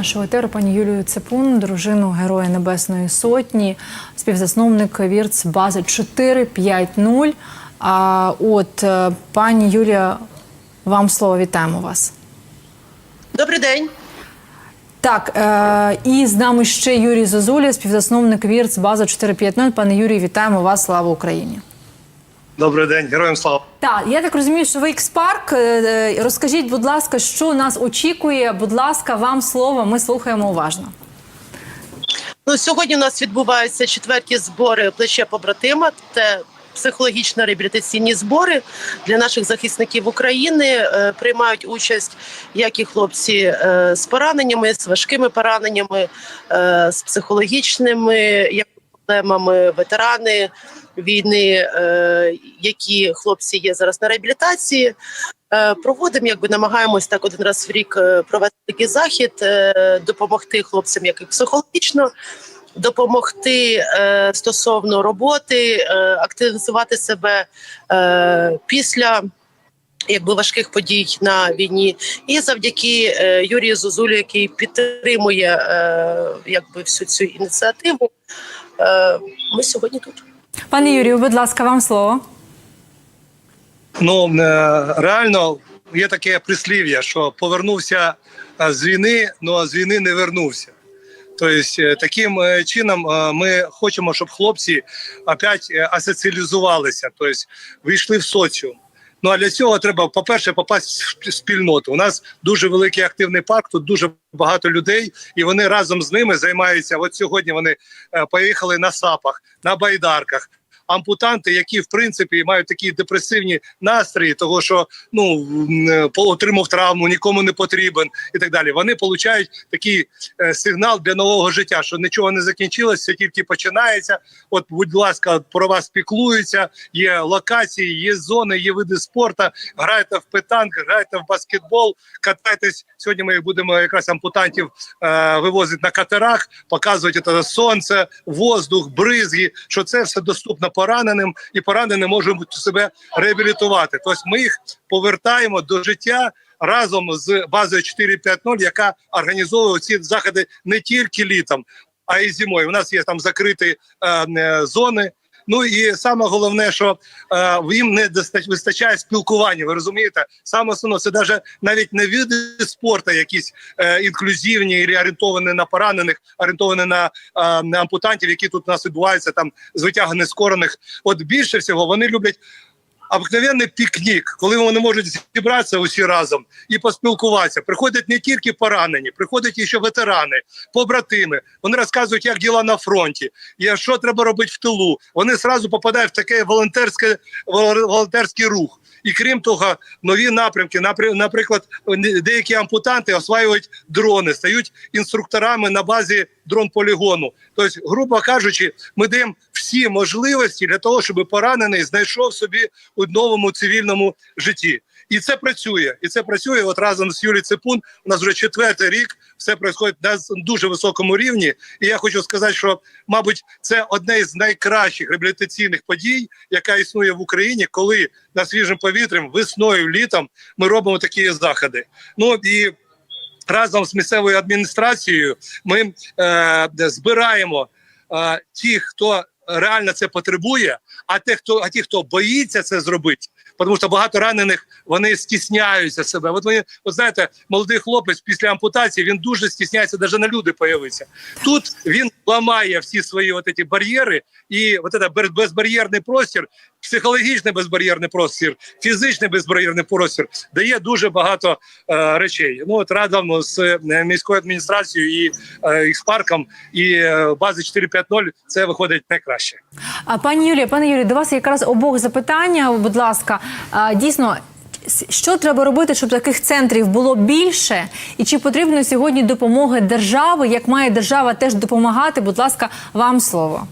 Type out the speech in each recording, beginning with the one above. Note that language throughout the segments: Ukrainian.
нашого етеру пані Юлію Цепун, дружину Героя Небесної Сотні, співзасновник Вірц бази 450. А от е, пані Юлія, вам слово вітаємо вас. Добрий день. Так, е, і з нами ще Юрій Зозуля, співзасновник Вірц база 450. Пане Юрій, вітаємо вас. Слава Україні! Добрий день, героям слава. Так, я так розумію, що ви експарк. Е, Розкажіть, будь ласка, що нас очікує? Будь ласка, вам слово. Ми слухаємо уважно. Ну сьогодні у нас відбуваються четверті збори плече побратима. Це психологічно-реабілітаційні збори для наших захисників України. Е, Приймають участь як і хлопці е, з пораненнями, з важкими пораненнями, е, з психологічними як проблемами, ветерани війни, е, які хлопці є зараз на реабілітації. Е, Проводимо, якби намагаємось так один раз в рік е, провести такий захід, допомогти хлопцям, як і психологічно, допомогти стосовно роботи, активізувати себе після. Якби важких подій на війні, і завдяки е, Юрію Зозулю, який підтримує е, якби всю цю ініціативу, е, ми сьогодні тут. Пане Юрію, будь ласка, вам слово. Ну е, реально є таке прислів'я, що повернувся е, з війни, але з війни не вернувся. Тобто, е, таким чином ми хочемо, щоб хлопці опять асоціалізувалися, тобто вийшли в соціум. Ну а для цього треба, по-перше, попасти в спільноту. У нас дуже великий активний парк, тут дуже багато людей, і вони разом з ними займаються. От сьогодні вони поїхали на сапах, на байдарках. Ампутанти, які в принципі мають такі депресивні настрої, того що ну е, отримав травму, нікому не потрібен і так далі. Вони получають такий е, сигнал для нового життя, що нічого не закінчилось, все тільки починається. От, будь ласка, про вас піклуються. Є локації, є зони, є види спорту. Грайте в питанк, грайте в баскетбол, катайтесь. Сьогодні ми будемо якраз ампутантів е, вивозити на катерах, показувати це сонце, воздух, бризги, що це все доступно пораненим, і поранені можуть себе реабілітувати. Тобто ми їх повертаємо до життя. Разом з базою 4.5.0, яка організовує ці заходи не тільки літом, а й зимою. У нас є там закриті е, е, зони. Ну і саме головне, що е, їм не вистачає спілкування. Ви розумієте? Саме основне, це навіть навіть не види спорту, якісь е, інклюзивні і орієнтовані на поранених, орієнтовані на, е, на ампутантів, які тут у нас відбуваються там з витягу нескорених. От більше всього вони люблять. Обикновенний пікнік, коли вони можуть зібратися усі разом і поспілкуватися. Приходять не тільки поранені, приходять і ще ветерани, побратими. Вони розказують, як діла на фронті, і що треба робити в тилу. Вони одразу попадають в таке волонтерське вол- волонтерський рух. І крім того, нові напрямки, напря- наприклад, деякі ампутанти осваюють дрони, стають інструкторами на базі дрон-полігону. Тобто, грубо кажучи, ми даємо всі можливості для того, щоб поранений знайшов собі у новому цивільному житті. І це працює. І це працює. От разом з Юлією Цепун. У нас вже четвертий рік все відбувається на дуже високому рівні. І я хочу сказати, що, мабуть, це одне із найкращих реабілітаційних подій, яка існує в Україні, коли на свіжим повітрям, весною, літом ми робимо такі заходи. Ну і разом з місцевою адміністрацією ми е, збираємо е, ті, хто реально це потребує, а те, хто а ті, хто боїться це зробити. Тому що багато ранених вони стісняються себе. От вони, от знаєте, молодий хлопець після ампутації він дуже стісняється, навіть на люди появиться. Тут він ламає всі свої от ці бар'єри, і от це без- безбар'єрний простір, психологічний безбар'єрний простір, фізичний безбар'єрний простір дає дуже багато е, речей. Ну от разом з е, міською адміністрацією і е, і з парком і е, бази 4.5.0 це виходить найкраще. А пані Юлія, пане Юрію, до вас якраз обох запитання. Будь ласка, А, дійсно. Що треба робити, щоб таких центрів було більше, і чи потрібно сьогодні допомоги держави? Як має держава теж допомагати? Будь ласка, вам слово.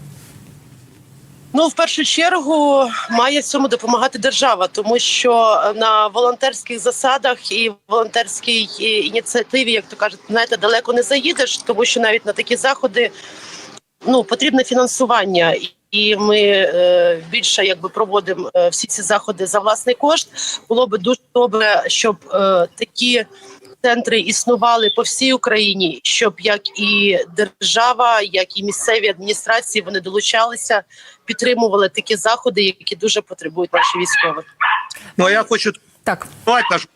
Ну, в першу чергу має цьому допомагати держава, тому що на волонтерських засадах і волонтерській е, ініціативі, як то кажуть, знаєте, далеко не заїдеш, тому що навіть на такі заходи ну потрібне фінансування. І ми е, більше якби проводимо е, всі ці заходи за власний кошт. Було би дуже добре, щоб е, такі центри існували по всій Україні, щоб як і держава, як і місцеві адміністрації вони долучалися, підтримували такі заходи, які дуже потребують наші військові. Ну а я хочу Так. Давайте наш.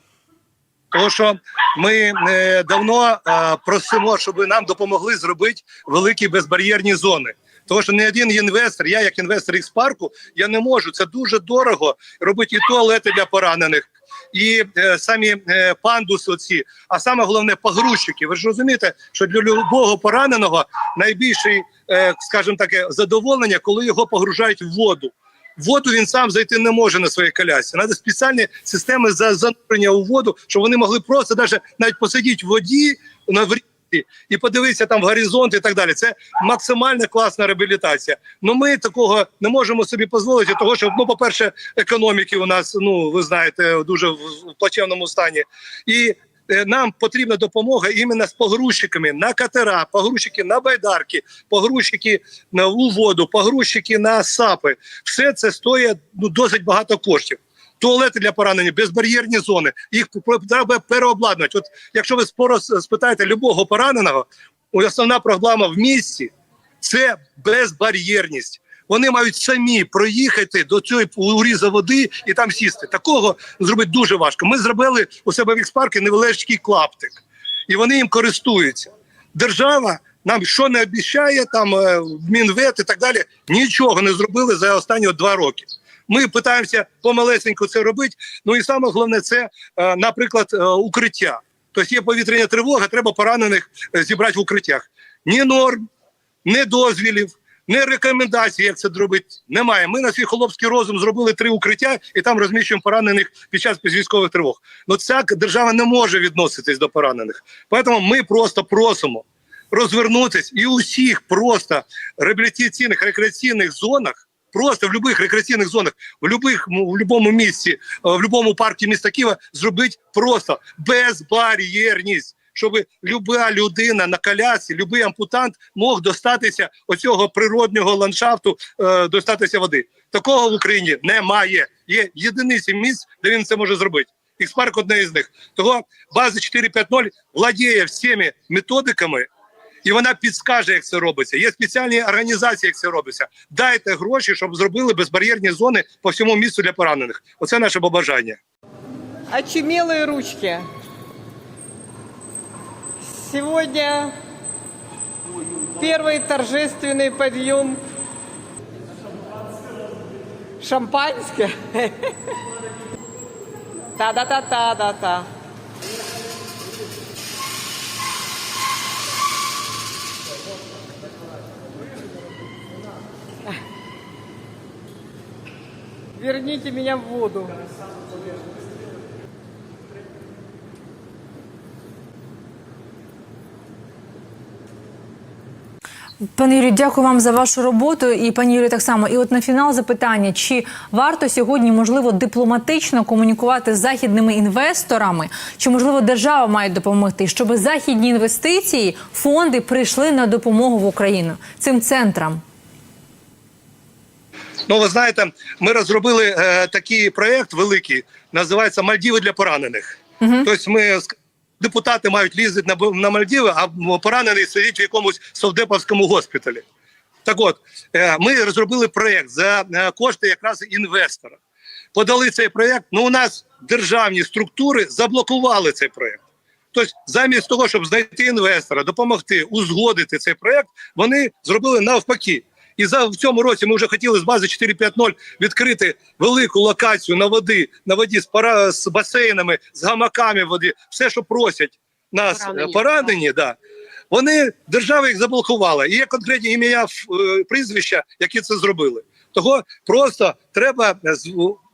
Тому що ми е, давно е, просимо, щоб нам допомогли зробити великі безбар'єрні зони. Тому що не один інвестор, я як інвестор із парку, я не можу. Це дуже дорого робити і туалети для поранених, і е, самі е, пандуси, оці, а саме головне погрузчики. Ви ж розумієте, що для любого пораненого найбільший, е, скажімо таке, задоволення, коли його погружають в воду. В воду він сам зайти не може на своїй колясці. Треба спеціальні системи за занурення у воду, щоб вони могли просто навіть, навіть посидіти в воді на в і подивитися там в горизонт і так далі. Це максимально класна реабілітація. Ну ми такого не можемо собі дозволити, того що ну, по-перше, економіки у нас, ну ви знаєте, дуже в в плачевному стані. І е, нам потрібна допомога іменно з погрузчиками на катера, погрузчики на байдарки, погрузчики на у воду, погрузчики на сапи. Все це стоїть ну досить багато коштів. Туалети для поранення, безбар'єрні зони. Їх треба переобладнати. От якщо ви споро спитаєте любого пораненого, основна проблема в місті це безбар'єрність. Вони мають самі проїхати до цього уріза води і там сісти. Такого зробити дуже важко. Ми зробили у себе в ікспарку невеличкий клаптик, і вони їм користуються. Держава нам що не обіцяє, там е, мінвет і так далі, нічого не зробили за останні два роки. Ми питаємося помалесенько це робити. Ну і саме головне це, е, наприклад, е, укриття. Тобто є повітряна тривога, треба поранених е, зібрати в укриттях. Ні норм, ні дозвілів, ні рекомендацій, як це зробити, немає. Ми на свій холопський розум зробили три укриття і там розміщуємо поранених під час військових тривог. Ну ця держава не може відноситись до поранених. Тому ми просто просимо розвернутися і у всіх просто реабілітаційних рекреаційних зонах. Просто в будь-яких рекреаційних зонах, в любих в будь-якому місці, е, в будь-якому парку міста Києва зробити просто безбар'єрність, щоб люба людина на колясці, будь-який ампутант мог достатися оцього природнього ландшафту, е, достатися води. Такого в Україні немає. Є єдиниці місць, де він це може зробити. Ікспарк одне із них. Того база 4.5.0 владіє всіми методиками, і вона підскаже, як це робиться. Є спеціальні організації, як це робиться. Дайте гроші, щоб зробили безбар'єрні зони по всьому місту для поранених. Оце наше побажання. Очумелые ручки. Сегодня первый торжественный подъем шампанское. Та-да-та-та-да-та. Верните меня в воду. Пане Юрію, дякую вам за вашу роботу. І пані Юрію, так само. І от на фінал запитання: чи варто сьогодні можливо дипломатично комунікувати з західними інвесторами, чи можливо держава має допомогти, щоб західні інвестиції, фонди прийшли на допомогу в Україну цим центрам? Ну, ви знаєте, ми розробили е, такий проєкт великий, називається Мальдіви для поранених. Тобто ми депутати мають лізти на, на Мальдіви, а поранений сидить в якомусь совдеповському госпіталі. Так от, е, ми розробили проєкт за е, кошти якраз інвестора. Подали цей проєкт. Ну, у нас державні структури заблокували цей проєкт. Тобто, замість того, щоб знайти інвестора, допомогти, узгодити цей проєкт, вони зробили навпаки. І за в цьому році ми вже хотіли з бази 4.5.0 відкрити велику локацію на води, на воді з пара з басейнами, з гамаками води, все, що просять нас Поранені. поранені, поранені да. Вони держава їх заблокувала. І є конкретні ім'я е, прізвища, які це зробили. Того просто треба е,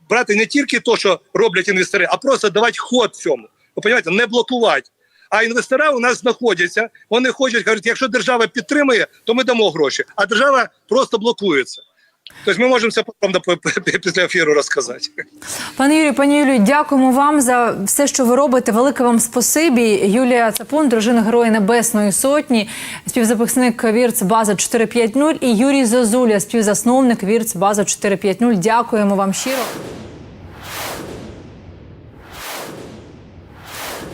брати не тільки те, що роблять інвестори, а просто давати ход цьому. Ви розумієте, не блокувати. А інвестора у нас знаходяться. Вони хочуть кажуть, якщо держава підтримує, то ми дамо гроші. А держава просто блокується. Тобто ми можемо це потім після ефіру розказати. Пане Юрію, пані Юлію, дякуємо вам за все, що ви робите. Велике вам спасибі. Юлія Цапун, дружина Героя Небесної Сотні, співзаписник Вірц База 450 і Юрій Зозуля, співзасновник Вірц База 450. Дякуємо вам щиро.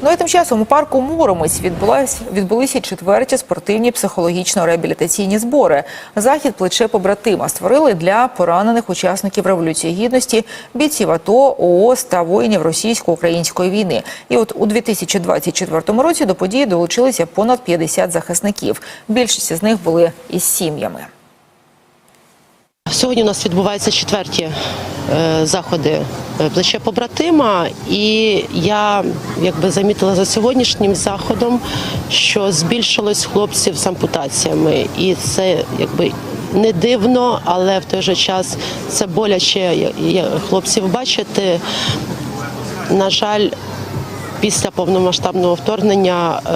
Ну і тим часом у парку Муромець відбулась відбулися четверті спортивні психологічно-реабілітаційні збори. Захід плече побратима створили для поранених учасників революції гідності, бійців АТО, ООС та воїнів російсько-української війни. І от у 2024 році до події долучилися понад 50 захисників. Більшість з них були із сім'ями. Сьогодні у нас відбуваються четверті е, заходи е, плече побратима, і я якби замітила за сьогоднішнім заходом, що збільшилось хлопців з ампутаціями, і це якби. Не дивно, але в той же час це боляче хлопців бачити. На жаль, після повномасштабного вторгнення е,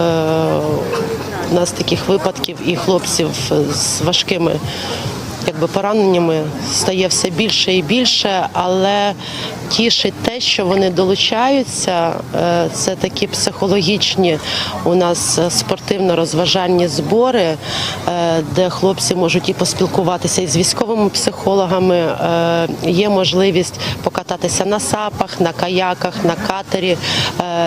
у нас таких випадків і хлопців з важкими якби пораненнями стає все більше і більше, але тішить те, що вони долучаються. Е, Це такі психологічні у нас спортивно-розважальні збори, е, де хлопці можуть і поспілкуватися із військовими психологами. е, Є можливість покататися на сапах, на каяках, на катері,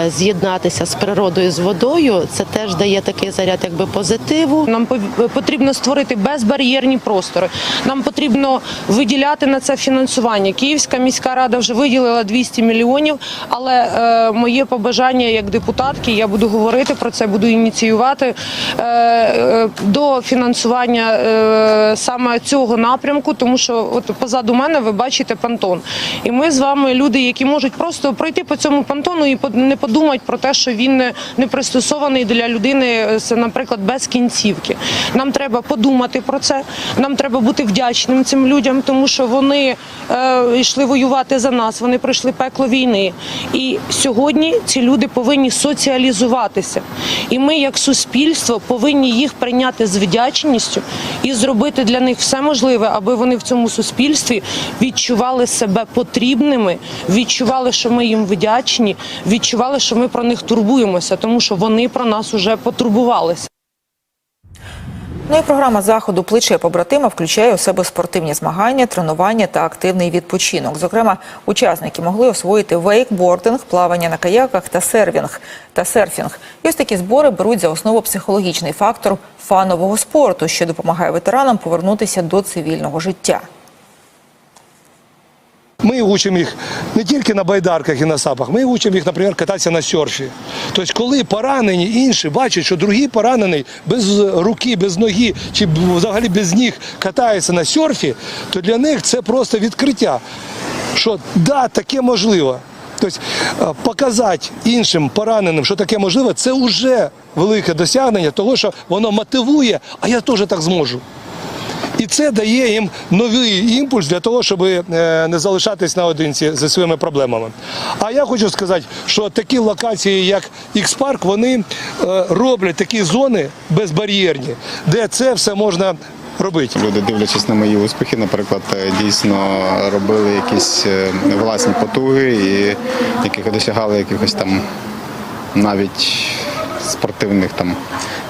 з'єднатися з природою, з водою. Це теж дає такий заряд, якби позитиву. Нам потрібно створити безбар'єрні простори. Нам потрібно виділяти на це фінансування. Київська міська рада вже виділила 200 мільйонів. Але е, моє побажання як депутатки, я буду говорити про це, буду ініціювати е, е, до фінансування е, саме цього напрямку, тому що от позаду мене ви бачите понтон. І ми з вами люди, які можуть просто пройти по цьому понтону і не подумати про те, що він не, не пристосований для людини, е, наприклад, без кінцівки. Нам треба подумати про це. Нам треба бути вдячним цим людям, тому що вони е, йшли воювати за нас. Вони пройшли пекло війни. І сьогодні ці люди повинні соціалізуватися. І ми, як суспільство, повинні їх прийняти з вдячністю і зробити для них все можливе, аби вони в цьому суспільстві відчували себе потрібними, відчували, що ми їм вдячні, відчували, що ми про них турбуємося, тому що вони про нас уже потурбувалися. Ну і програма заходу плече побратима включає у себе спортивні змагання, тренування та активний відпочинок. Зокрема, учасники могли освоїти вейкбординг, плавання на каяках та сервінг та серфінг. І ось такі збори беруть за основу психологічний фактор фанового спорту, що допомагає ветеранам повернутися до цивільного життя. Ми учимо їх не тільки на байдарках і на сапах, ми учимо їх, наприклад, кататися на серфі. Тобто, коли поранені інші бачать, що другий поранений без руки, без ноги чи взагалі без ніг катається на серфі, то для них це просто відкриття. Що да, таке можливо. Тобто е, показати іншим пораненим, що таке можливо, це вже велике досягнення, того, що воно мотивує, а я теж так зможу. І це дає їм новий імпульс для того, щоб е, не залишатись наодинці зі своїми проблемами. А я хочу сказати, що такі локації, як X-Park, вони е, роблять такі зони безбар'єрні, де це все можна робити. Люди, дивлячись на мої успіхи, наприклад, е, дійсно робили якісь власні потуги і яких досягали якихось там навіть спортивних там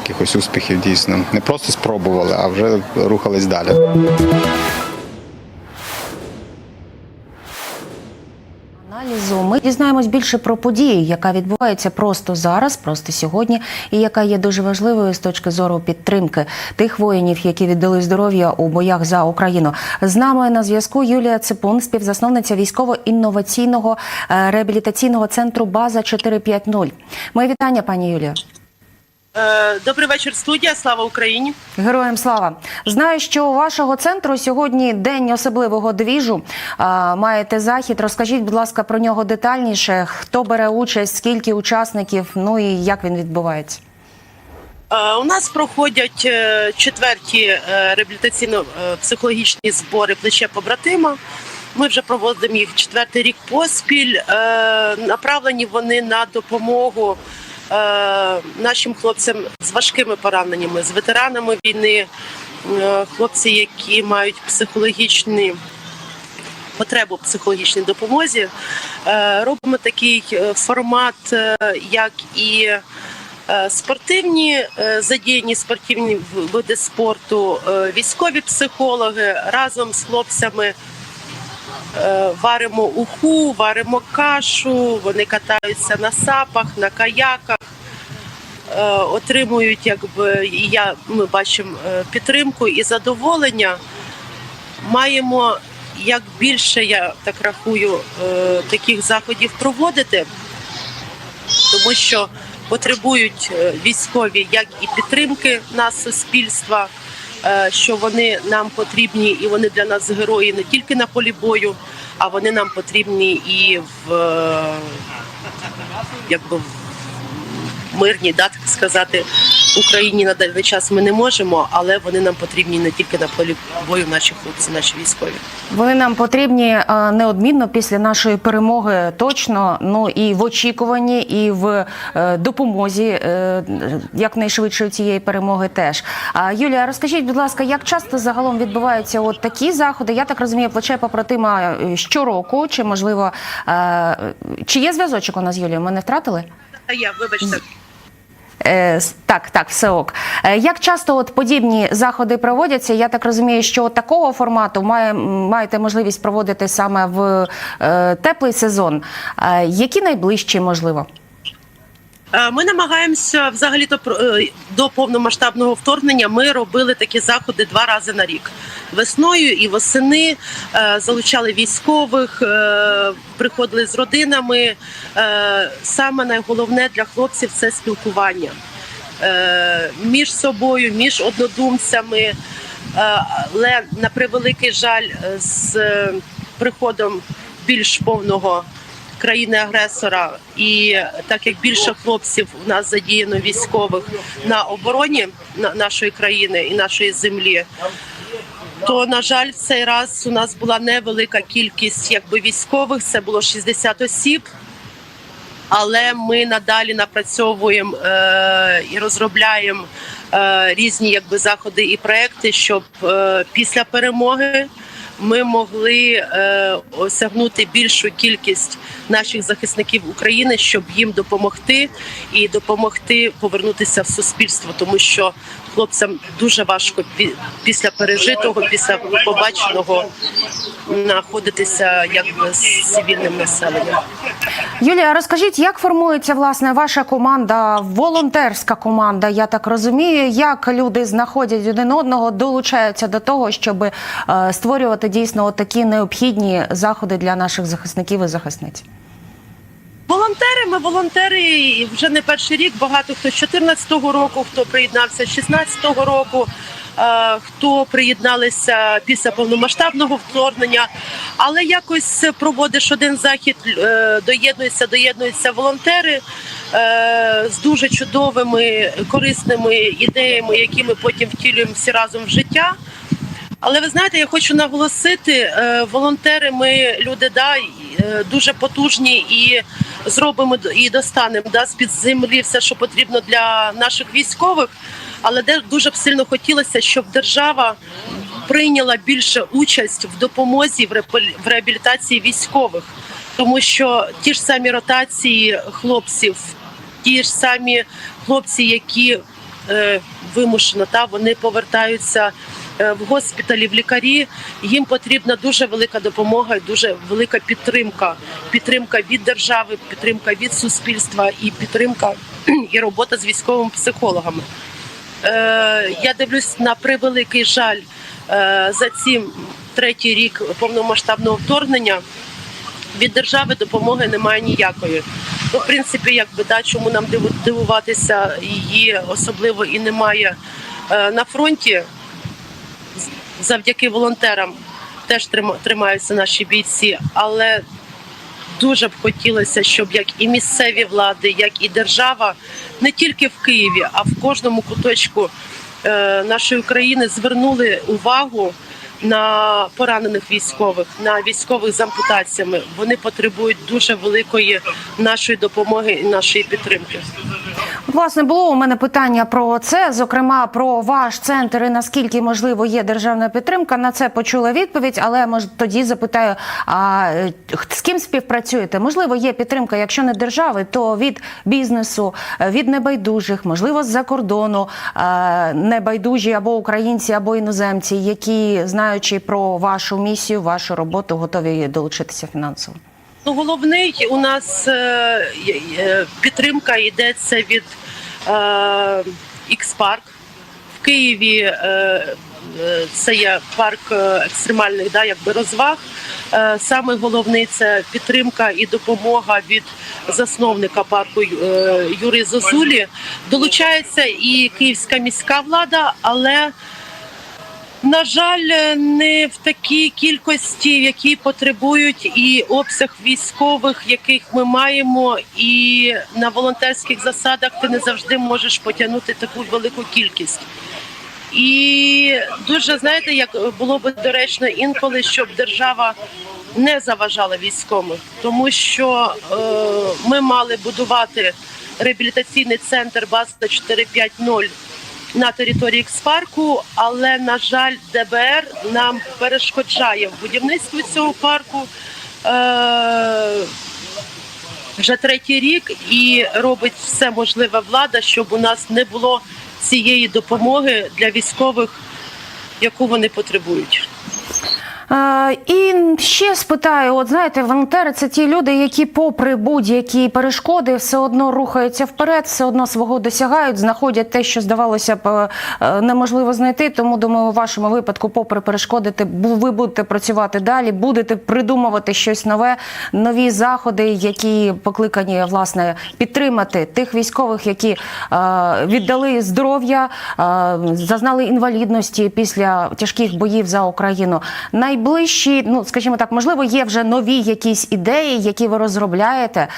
якихось успіхів дійсно. Не просто спробували, а вже рухались далі. Аналізу ми дізнаємось більше про подію, яка відбувається просто зараз, просто сьогодні, і яка є дуже важливою з точки зору підтримки тих воїнів, які віддали здоров'я у боях за Україну. З нами на зв'язку Юлія Ципун, співзасновниця військово-інноваційного е, реабілітаційного центру База 450. Моє вітання, пані Юлія. Е, Добрий вечір, студія. Слава Україні. Героям слава! Знаю, що у вашого центру сьогодні день особливого двіжу. Маєте захід. Розкажіть, будь ласка, про нього детальніше. Хто бере участь, скільки учасників, ну і як він відбувається? Е, У нас проходять е, четверті е, реабілітаційно-психологічні збори плече побратима. Ми вже проводимо їх четвертий рік поспіль. Е, Направлені вони на допомогу е, нашим хлопцям з важкими пораненнями, з ветеранами війни, е, хлопці, які мають психологічні потребу психологічній допомозі. Е, Робимо такий е, формат, е, як і е, спортивні е, задіяні спортивні види спорту, е, військові психологи разом з хлопцями е, варимо уху, варимо кашу, вони катаються на сапах, на каяках, е, отримують, якби і я ми бачимо е, підтримку і задоволення. Маємо як більше, я так рахую, е, таких заходів проводити, тому що потребують е, військові як і підтримки нас, суспільства, е, що вони нам потрібні, і вони для нас герої не тільки на полі бою, а вони нам потрібні і в е, якби в мирній, да, так сказати, Україні на даний час ми не можемо, але вони нам потрібні не тільки на полі бою, наші хлопці, наші військові. Вони нам потрібні е, неодмінно після нашої перемоги, точно. Ну і в очікуванні, і в е, допомозі е, якнайшвидше цієї перемоги теж. А Юлія, розкажіть, будь ласка, як часто загалом відбуваються от такі заходи? Я так розумію, плече побратима е, щороку, чи можливо, чи є зв'язочок у нас з Юлією? Ми не втратили? Я, вибачте. Е, так, так, все ок. Е, як часто от подібні заходи проводяться? Я так розумію, що такого формату має, маєте можливість проводити саме в е, теплий сезон. Які найближчі, можливо? Е, Ми намагаємося взагалі то до повномасштабного вторгнення. Ми робили такі заходи два рази на рік. Весною і восени е, залучали військових, е, приходили з родинами. Е, Саме найголовне для хлопців це спілкування е, між собою, між однодумцями. Е, Але на превеликий жаль, е, з е, приходом більш повного країни-агресора, і так як більше хлопців у нас задіяно військових на обороні на- нашої країни і нашої землі. То на жаль, в цей раз у нас була невелика кількість якби військових. Це було 60 осіб. Але ми надалі напрацьовуємо е, і розробляємо е, різні якби заходи і проекти, щоб е, після перемоги ми могли е, осягнути більшу кількість наших захисників України, щоб їм допомогти і допомогти повернутися в суспільство, тому що хлопцям дуже важко пі- після пережитого, після побаченого знаходитися якби з цивільним населенням. Юлія, розкажіть, як формується власне ваша команда, волонтерська команда? Я так розумію, як люди знаходять один одного, долучаються до того, щоб е, створювати дійсно такі необхідні заходи для наших захисників і захисниць. Волонтери, ми волонтери вже не перший рік. Багато хто з 14-го року, хто приєднався з 16-го року, е, хто приєдналися після повномасштабного вторгнення. Але якось проводиш один захід, е, доєднуються, доєднуються волонтери е, з дуже чудовими корисними ідеями, які ми потім втілюємо всі разом в життя. Але ви знаєте, я хочу наголосити, е, волонтери, ми люди да, е, дуже потужні і зробимо і достанемо да, з під землі все, що потрібно для наших військових. Але де дуже б сильно хотілося, щоб держава прийняла більше участь в допомозі в реабілітації військових, тому що ті ж самі ротації хлопців, ті ж самі хлопці, які е, вимушено та вони повертаються в госпіталі, в лікарі. Їм потрібна дуже велика допомога, і дуже велика підтримка. Підтримка від держави, підтримка від суспільства і підтримка і робота з військовими психологами. Е, я дивлюсь на превеликий жаль е, за ці третій рік повномасштабного вторгнення. Від держави допомоги немає ніякої. Ну, в принципі, якби да, чому нам дивуватися, її особливо і немає е, на фронті. Завдяки волонтерам теж трима- тримаються наші бійці, але дуже б хотілося, щоб як і місцеві влади, як і держава, не тільки в Києві, а в кожному куточку е, нашої України звернули увагу на поранених військових, на військових з ампутаціями. Вони потребують дуже великої нашої допомоги і нашої підтримки. Власне, було у мене питання про це, зокрема про ваш центр і наскільки можливо є державна підтримка. На це почула відповідь, але може тоді запитаю: а е, з ким співпрацюєте? Можливо, є підтримка, якщо не держави, то від бізнесу, е, від небайдужих, можливо, з-за кордону е, небайдужі або українці, або іноземці, які знаючи про вашу місію, вашу роботу, готові долучитися фінансово. Ну, головний у нас е, підтримка йдеться від е, X-Park. В Києві е, це є парк екстремальних да, якби розваг. Саме головний це підтримка і допомога від засновника парку Юрія Зозулі. Долучається і київська міська влада, але на жаль, не в такій кількості, в якій потребують і обсяг військових, яких ми маємо, і на волонтерських засадах ти не завжди можеш потягнути таку велику кількість. І дуже знаєте, як було би доречно інколи, щоб держава не заважала військовим, тому що е, ми мали будувати реабілітаційний центр база 450 на території експарку, але на жаль, ДБР нам перешкоджає в будівництві цього парку. Е- вже третій рік і робить все можливе влада, щоб у нас не було цієї допомоги для військових, яку вони потребують. І ще спитаю: от знаєте, волонтери це ті люди, які, попри будь-які перешкоди, все одно рухаються вперед, все одно свого досягають, знаходять те, що здавалося б е, неможливо знайти. Тому думаю, у вашому випадку, попри перешкоди, ви будете працювати далі, будете придумувати щось нове, нові заходи, які покликані власне підтримати тих військових, які е, віддали здоров'я, е, зазнали інвалідності після тяжких боїв за Україну. Найближчі, ну скажімо так, можливо, є вже нові якісь ідеї, які ви розробляєте е,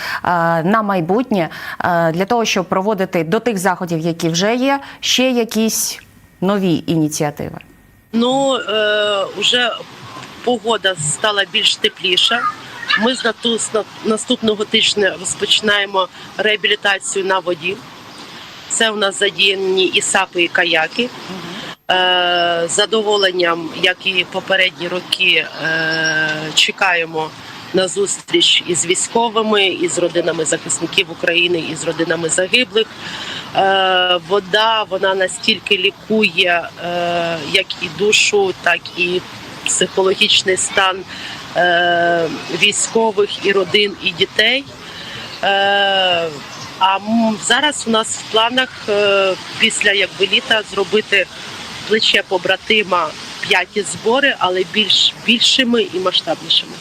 на майбутнє е, для того, щоб проводити до тих заходів, які вже є, ще якісь нові ініціативи. Ну е, вже погода стала більш тепліша. Ми з наступного тижня розпочинаємо реабілітацію на воді. Це у нас задіяні і сапи, і каяки. Е, задоволенням, як і попередні роки, е, чекаємо на зустріч із військовими, із родинами захисників України, із родинами загиблих. Е, вода вона настільки лікує як і душу, так і психологічний стан військових і родин, і дітей. А зараз у нас в планах після якби літа зробити плече побратима п'яті збори, але більш більшими і масштабнішими.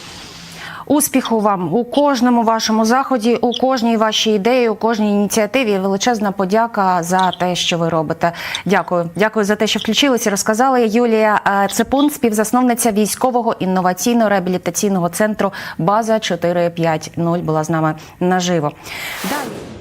Успіху вам у кожному вашому заході, у кожній вашій ідеї, у кожній ініціативі. Величезна подяка за те, що ви робите. Дякую, дякую за те, що включилися. Розказала Юлія е, Цепун, співзасновниця військового інноваційно-реабілітаційного центру База 450 була з нами наживо. Далі.